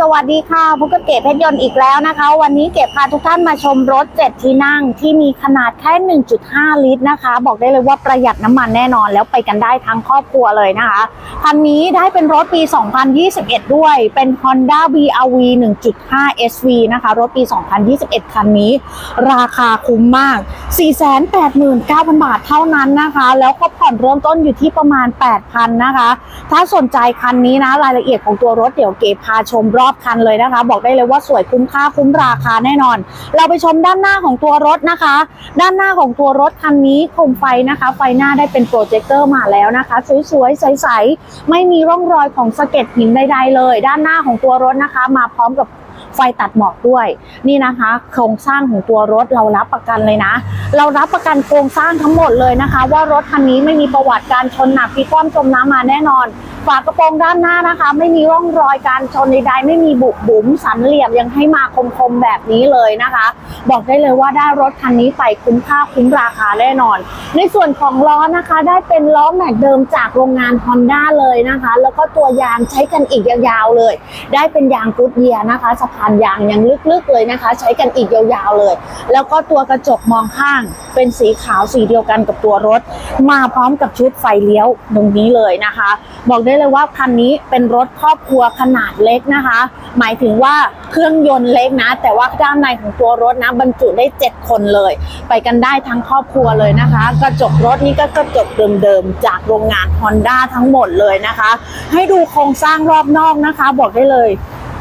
สวัสดีค่ะพบกับเก๋เพชรยนต์อีกแล้วนะคะ วันนี้เก๋พาทุกท่านมาชมรถ 7 ที่นั่งที่มีขนาดแค่ 1.5 ลิตรนะคะ บอกได้เลยว่าประหยัดน้ำมันแน่นอนแล้วไปกันได้ทั้งครอบครัวเลยนะคะ คันนี้ได้เป็นรถปี 2021 ด้วย เป็น Honda BRV 1.5 SV นะคะ รถปี 2021 คันนี้ ราคาคุ้มมาก 489,000 บาทเท่านั้นนะคะ แล้วก็ผ่อนเริ่มต้นอยู่ที่ประมาณ 8,000 นะคะ ถ้าสนใจคันนี้นะรายละเอียดของตัวรถเดี๋ยวเก๋พาชมรอบคันเลยนะคะ บอกได้เลยว่าสวยคุ้มค่าคุ้มราคาแน่นอน เราไปชมด้านหน้าของตัวรถนะคะ ด้านหน้าของตัวรถคันนี้โคมไฟนะคะ ไฟหน้าได้เป็นโปรเจคเตอร์มาแล้วนะคะสวยๆใสๆไม่มีร่องรอยของสะเก็ดหินใดๆเลย ด้านหน้าของตัวรถนะคะ มาพร้อมกับไฟตัดหมอกด้วย นี่นะคะ โครงสร้างของตัวรถเรารับประกันเลยนะ เรารับประกันโครงสร้างทั้งหมดเลยนะคะ ว่ารถคันนี้ไม่มีประวัติการชนหนักพิกคว่ำจมน้ำมาแน่นอน ฝากระโปรงด้านหน้านะคะ ไม่มีร่องรอยการชนใดๆไม่มีบุบบุ๋มสันเหลี่ยมยังให้มาคมๆแบบนี้เลยนะคะ บอกได้เลยว่าได้รถคันนี้ไปคุ้มค่าคุ้มราคาแน่นอน ในส่วนของล้อนะคะ ได้เป็นล้อแม็กเดิมจากโรงงาน Honda เลยนะคะ แล้วก็ตัวยางใช้กันอีกยาวๆเลย ได้เป็นยางกุดเยียนะคะสะพานยางยังลึกๆเลยนะคะ ใช้กันอีกยาวๆเลย แล้วก็ตัวกระจกมองข้าง เป็นสีขาวสีเดียวกันกับตัวรถ มาพร้อมกับชุดไฟเลี้ยวตรงนี้เลยนะคะ บอกได้เลยว่าคันนี้เป็นรถครอบครัวขนาดเล็กนะคะ หมายถึงว่าเครื่องยนต์เล็กนะ แต่ว่าด้านในของตัวรถนะบรรจุได้ 7 คนเลย ไปกันได้ทั้งครอบครัวเลยนะคะ กระจกรถนี่ก็กระจกเดิมๆ จากโรงงาน Honda ทั้งหมดเลยนะคะ ให้ดูโครงสร้างรอบนอกนะคะ บอกได้เลย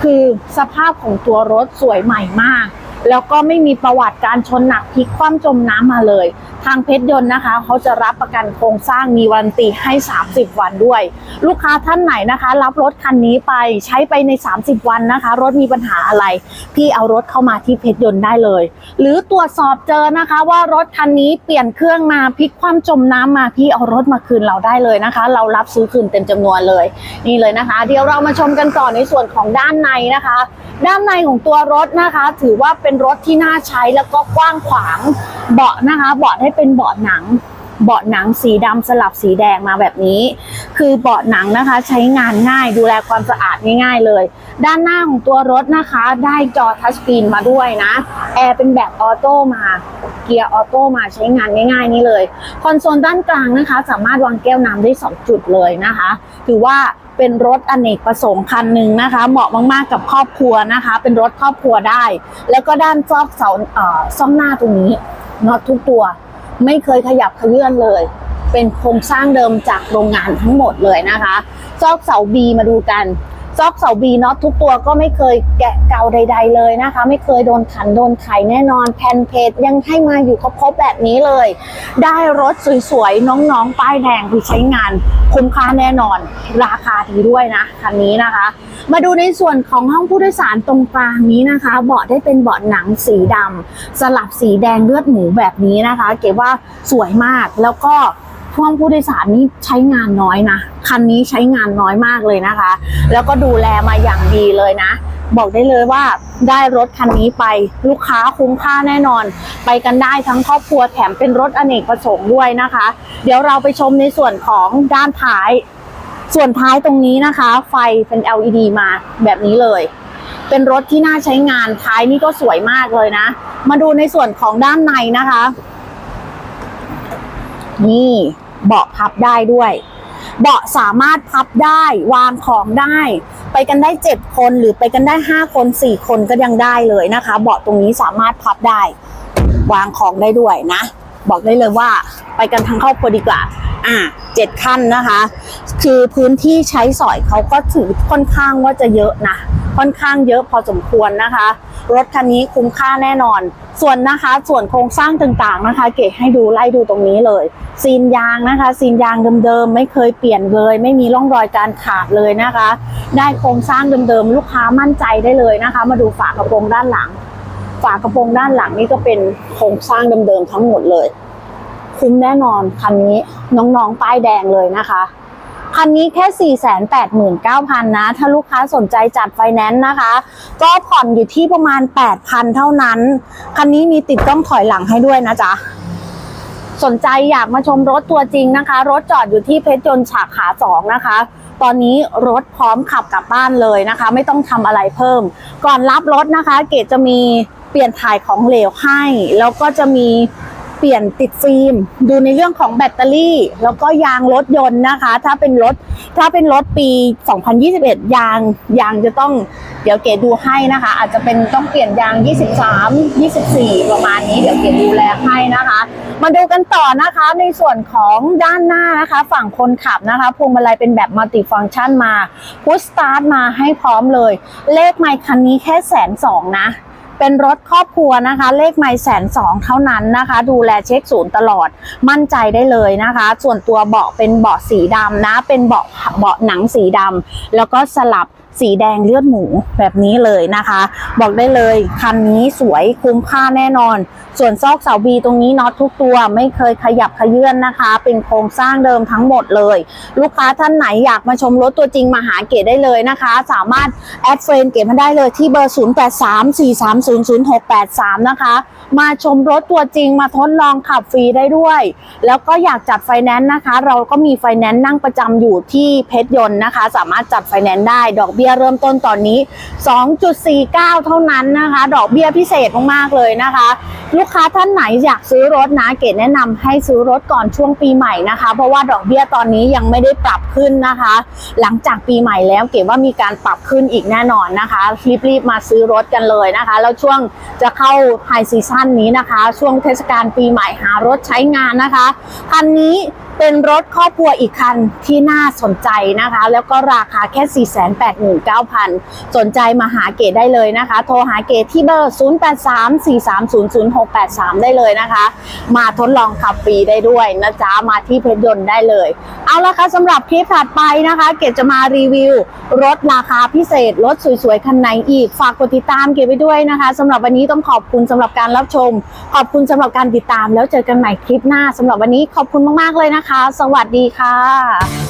คือสภาพของตัวรถสวยใหม่มากแล้วก็ไม่มีประวัติการชนหนักพลิกคว่ำจมน้ำมาเลย ทางเพชรยนต์นะคะเขาจะรับประกันโครงสร้างมีวันตีให้ 30 วันด้วย ลูกค้าท่านไหนนะคะ รับรถคันนี้ไปใช้ไปใน 30 วันนะคะ รถมีปัญหาอะไร พี่เอารถเข้ามาที่เพชรยนต์ได้เลย หรือตรวจสอบเจอนะคะว่ารถคันนี้เปลี่ยนเครื่องมาพลิกคว่ำจมน้ำมาพี่เอารถมาคืนเราได้เลยนะคะ เรารับซื้อคืนเต็มจำนวนเลย นี่เลยนะคะ เดี๋ยวเรามาชมกันต่อในส่วนของด้านในนะคะ ด้านในของตัวรถนะคะ ถือว่าเป็นรถที่น่าใช้แล้วก็กว้างขวางเบาะนะคะเบาะให้เป็นเบาะหนัง เบาะหนังสีดำสลับสีแดงมาแบบนี้ คือเบาะหนังนะคะ ใช้งานง่ายดูแลความสะอาดง่าย ๆ เลย ด้านหน้าของตัวรถนะคะ ได้จอทัชสกรีนมาด้วยนะแอร์เป็นแบบออโต้มาเกียร์ออโต้มาใช้งานง่ายๆ นี่เลย คอนโซลด้านกลางนะคะ สามารถวางแก้วน้ำได้ 2 จุดเลยนะคะ ถือว่าเป็นรถอเนกประสงค์คันหนึ่งนะคะ เหมาะมากๆกับครอบครัวนะคะ เป็นรถครอบครัวได้ แล้วก็ด้านซอกเสาซ่อมหน้าตรงนี้ น็อตทุกตัว ไม่เคยขยับขยื่นเลย เป็นโครงสร้างเดิมจากโรงงานทั้งหมดเลยนะคะ ซอกเสาบีมาดูกัน ซอกเสาบีน็อตทุกตัวก็ไม่เคยแกะเกาใด ๆ เลยนะคะ ไม่เคยโดนขันโดนไขแน่นอนแผ่นเพจยังให้มาอยู่ครบๆแบบนี้เลย ได้รถสวยๆ น้องๆ ป้ายแดงที่ใช้งาน คุ้มค่าแน่นอน ราคาดีด้วยนะคันนี้นะคะ มาดูในส่วนของห้องผู้โดยสารตรงกลางนี้นะคะ เบาะได้เป็นเบาะหนังสีดำสลับสีแดงเลือดหมูแบบนี้นะคะ เก๋ว่าสวยมากแล้วก็ ห้องผู้โดยสารนี่ใช้งานน้อยนะ คันนี้ใช้งานน้อยมากเลยนะคะ แล้วก็ดูแลมาอย่างดีเลยนะ บอกได้เลยว่าได้รถคันนี้ไปลูกค้าคุ้มค่าแน่นอน ไปกันได้ทั้งครอบครัวแถมเป็นรถอเนกประสงค์ด้วยนะคะ เดี๋ยวเราไปชมในส่วนของด้านท้าย ส่วนท้ายตรงนี้นะคะ ไฟเป็น LED มาแบบนี้เลย เป็นรถที่น่าใช้งานท้ายนี่ก็สวยมากเลยนะ มาดูในส่วนของด้านในนะคะ นี่ เบาะพับได้ด้วย เบาะสามารถพับได้วางของได้ ไปกันได้เจ็ดคนหรือไปกันได้ห้าคนสี่คนก็ยังได้เลยนะคะ เบาะตรงนี้สามารถพับได้ วางของได้ด้วยนะ บอกได้เลยว่าไปกันทั้งครอบครัวดีกว่าอ่าเจ็ดขั้นนะคะ คือพื้นที่ใช้สอยเขาก็ถือค่อนข้างว่าจะเยอะนะ ค่อนข้างเยอะพอสมควรนะคะ รถคันนี้คุ้มค่าแน่นอน ส่วนนะคะ ส่วนโครงสร้างต่างๆนะคะ เก๋ให้ดูไล่ดูตรงนี้เลยซีนยางนะคะซีนยางเดิมๆไม่เคยเปลี่ยนเลย ไม่มีร่องรอยการขาดเลยนะคะ ได้โครงสร้างเดิมๆลูกค้ามั่นใจได้เลยนะคะ มาดูฝากระโปรงด้านหลัง ฝากระโปรงด้านหลังนี่ก็เป็นโครงสร้างเดิมๆทั้งหมดเลย คุ้มแน่นอนคันนี้น้องๆป้ายแดงเลยนะคะ คันนี้แค่ 489,000 นะ ถ้าลูกค้าสนใจจัดไฟแนนซ์นะคะ ก็ผ่อนอยู่ที่ประมาณ 8,000 เท่านั้น คันนี้มีติดกล้องถอยหลังให้ด้วยนะจ๊ะสนใจอยากมาชมรถตัวจริงนะคะ รถจอดอยู่ที่เพชรยนต์ฉากขาสองนะคะ ตอนนี้รถพร้อมขับกลับบ้านเลยนะคะ ไม่ต้องทำอะไรเพิ่ม ก่อนรับรถนะคะ เกดจะมีเปลี่ยนถ่ายของเหลวให้ แล้วก็จะมี ปลี่ยนติดฟิล์ม ดูในเรื่องของแบตเตอรี่ แล้วก็ยางรถยนต์นะคะ ถ้าเป็นรถถ้าเป็นรถปี 2021 ยางยางจะต้องเดี๋ยวเกดดูให้นะคะ อาจจะเป็นต้องเปลี่ยนยาง 23 24 ประมาณนี้เดี๋ยวเกดดูแลให้นะคะ มาดูกันต่อนะคะในส่วนของด้านหน้านะคะ ฝั่งคนขับนะคะพวงมาลัยเป็นแบบมัลติฟังก์ชันมาพุชสตาร์ทมาให้พร้อมเลย เลขไมค์คันนี้แค่แสนสองนะ เป็นรถครอบครัวนะคะ เลขไม่แสนสองเท่านั้นนะคะ ดูแลเช็คศูนย์ตลอดมั่นใจได้เลยนะคะ ส่วนตัวเบาะเป็นเบาะสีดำนะ เป็นเบาะเบาะหนังสีดำแล้วก็สลับ สีแดงเลือดหมูแบบนี้เลยนะคะ บอกได้เลยคันนี้สวยคุ้มค่าแน่นอน ส่วนซอกเสาบีตรงนี้น็อตทุกตัวไม่เคยขยับขยื่นนะคะ เป็นโครงสร้างเดิมทั้งหมดเลย ลูกค้าท่านไหนอยากมาชมรถตัวจริงมาหาเก๋ได้เลยนะคะ สามารถแอดเฟรนเก๋มาได้เลยที่เบอร์ 0834300683 นะคะ มาชมรถตัวจริงมาทดลองขับฟรีได้ด้วย แล้วก็อยากจัดไฟแนนซ์นะคะ เราก็มีไฟแนนซ์นั่งประจำอยู่ที่เพชรยนต์นะคะ สามารถจัดไฟแนนซ์ได้ ดอกเบี้ยเริ่มต้นตอนนี้ 2.49 เท่านั้นนะคะ ดอกเบี้ยพิเศษมากๆเลยนะคะ ลูกค้าท่านไหนอยากซื้อรถนะเกดแนะนำให้ซื้อรถก่อนช่วงปีใหม่นะคะ เพราะว่าดอกเบี้ยตอนนี้ยังไม่ได้ปรับขึ้นนะคะ หลังจากปีใหม่แล้วเกดว่ามีการปรับขึ้นอีกแน่นอนนะคะรีบๆมาซื้อรถกันเลยนะคะ แล้วช่วงจะเข้าไฮซีซั่นนี้นะคะ ช่วงเทศกาลปีใหม่หารถใช้งานนะคะคันนี้ เป็นรถครอบครัวอีกคันที่น่าสนใจนะคะ แล้วก็ราคาแค่ 489,000 สนใจมาหาเกดได้เลยนะคะ โทรหาเกดที่เบอร์ 0834300683 ได้เลยนะคะ มาทดลองขับฟรีได้ด้วยนะจ๊ะ มาที่เพชรยนต์ได้เลย เอาละค่ะสำหรับคลิปถัดไปนะคะ เกดจะมารีวิว รถราคาพิเศษ รถสวยๆ คันไหนอีก ฝากกดติดตามเกดไว้ด้วยนะคะสำหรับวันนี้ต้องขอบคุณสำหรับการรับชม ขอบคุณสำหรับการติดตามแล้วเจอกันใหม่คลิปหน้าสำหรับวันนี้ขอบคุณมากๆเลยนะนะคะ สวัสดีค่ะ